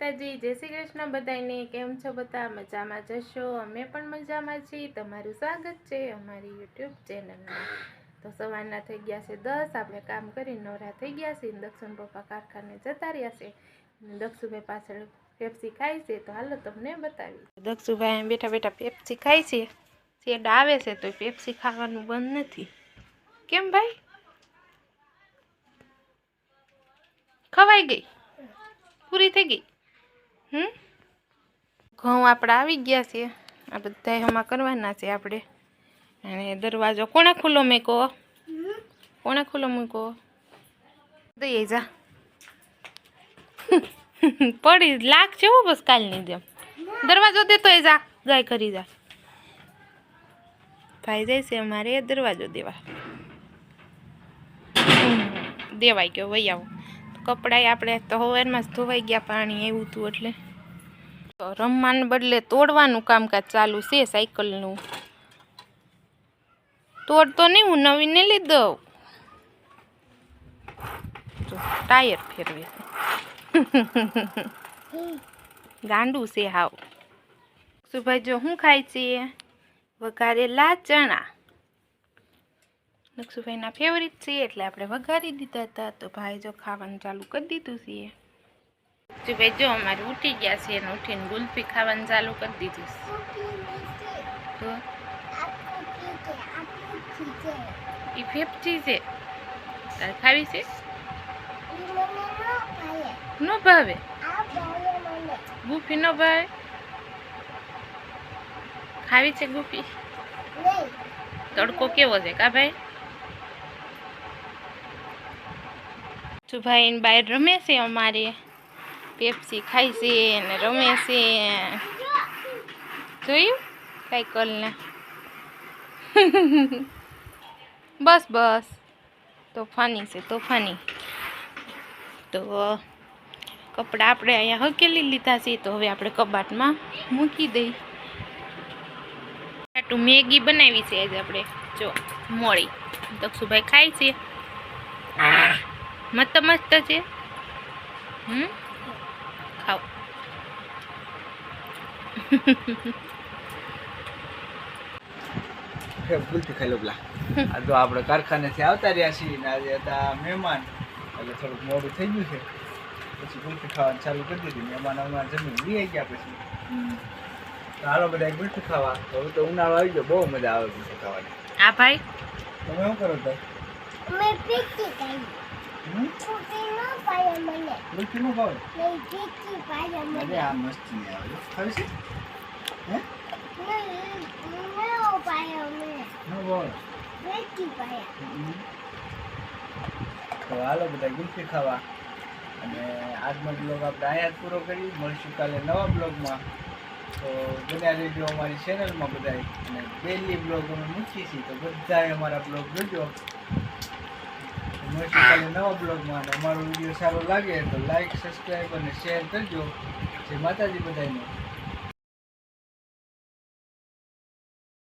માતાજી, જય શ્રી કૃષ્ણ બધાને કેમ છો બધા? મજામાં જશો? અમે પણ મજામાં છીએ. તમારું સ્વાગત છે અમારી યુટ્યુબ ચેનલમાં. તો સવારના થઈ ગયા છે દસ. આપણે કામ કરી નવરા થઈ ગયા છે. દક્ષિણ પપ્પા કારખાને જતા રહ્યા છે. દક્ષુભાઈ પાછળ પેપ્સી ખાય છે. તો હાલો તમને બતાવી દક્ષુભાઈ બેઠા બેઠા પેપ્સી ખાય છે. શેડ આવે છે તો પેપ્સી ખાવાનું બંધ નથી. કેમ ભાઈ? ખવાઈ ગઈ? પૂરી થઈ ગઈ? હમ? ઘઉં આપણા આવી ગયા છે આ બધા એમાં કરવાના છે આપણે. અને દરવાજો કોણે ખુલ્લો મૂકો કોણે ખુલ્લો મૂકો દઈએ જા. પડી લાખ છે બસ કાલની જેમ. દરવાજો દેતો એ જા. ગાય કરી જા. ભાઈ જાય છે અમારે દરવાજો દેવા. દેવાય ગયો વહી આવો કપડાં આપણે તો હવારમાં જ ધોવાઈ ગયા પાણી એવું હતું એટલે. તો રમવાને બદલે તોડવાનું કામકાજ ચાલુ છે સાયકલનું. તોડતો નહીં, હું નવી ને લઈ દઉં. જો, ટાયર ફેરવે ગાંડું છે હાવ. સુભાઈ, જો શું ખાય છે? વઘારેલા ચણા. નકશુભાઈના ફેવરિટ છે એટલે આપણે વઘારી દીધા હતા. તો ભાઈ જો ખાવાનું ચાલુ કરી દીધું છે જો ભાઈ જો અમારે ઉઠી ગયા છે અને ઉઠીને ગુલ્ફી ખાવાનું ચાલુ કરી દીધું છે. એ ફેફટી છે. તારે ખાવી છે? ન ભાવે? ગુફી ન ભાવે? ખાવી છે ગુફી તડકો કેવો છે કા ભાઈ? ભાઈ બહાર રમે છે અમારે. પેપ્સી ખાય છે ને રમે છે. જોયું? સાયકલને બસ બસ. તોફાની છે, તોફાની. તો કપડાં આપણે અહીંયા હકેલી લીધા છે, તો હવે આપણે કબાટમાં મૂકી દઈ. આટું મેગી બનાવી છે આજે આપણે. જો, મોળી. દક્ષુભાઈ ખાય છે. મસ્ત મસ્ત છે. હમ? ખાઓ. ભૂલથી ખાઈ લો પેલા. આ તો આપણે કારખાનેથી આવતા રહ્યા છીએ ને આજે હતા મહેમાન. એટલે થોડુંક મોડું થઈ ગયું છે. પછી ભૂલથી ખાવાનું ચાલુ કરી દીધું. મહેમાન અમારા જમીન લઈ આવી ગયા પછી. સારો બધા ભૂલથી ખાવા. તો હવે તો ઉનાળો આવી ગયો. બહુ મજા આવે ભૂલથી ખાવાની. આ ભાઈ? તમે શું કરો ભાઈ? ભૂલથી તો હાલો બધા ગુલ્ફી ખાવા. અને આજનો બ્લોગ આપણે અહીંયા જ પૂરો કરી મળશું કાલે નવા બ્લોગમાં તો બધા રેડિયો અમારી ચેનલમાં બધાય. અને ડેલી બ્લોગ અમે મૂકીએ છીએ. તો બધાએ અમારા બ્લોગ જોજો. કાલે નવા બ્લોગમાં અમારો વીડિયો સારો લાગે તો લાઈક સબસ્ક્રાઈબ અને શેર કરજો. જે માતાજી બધાને.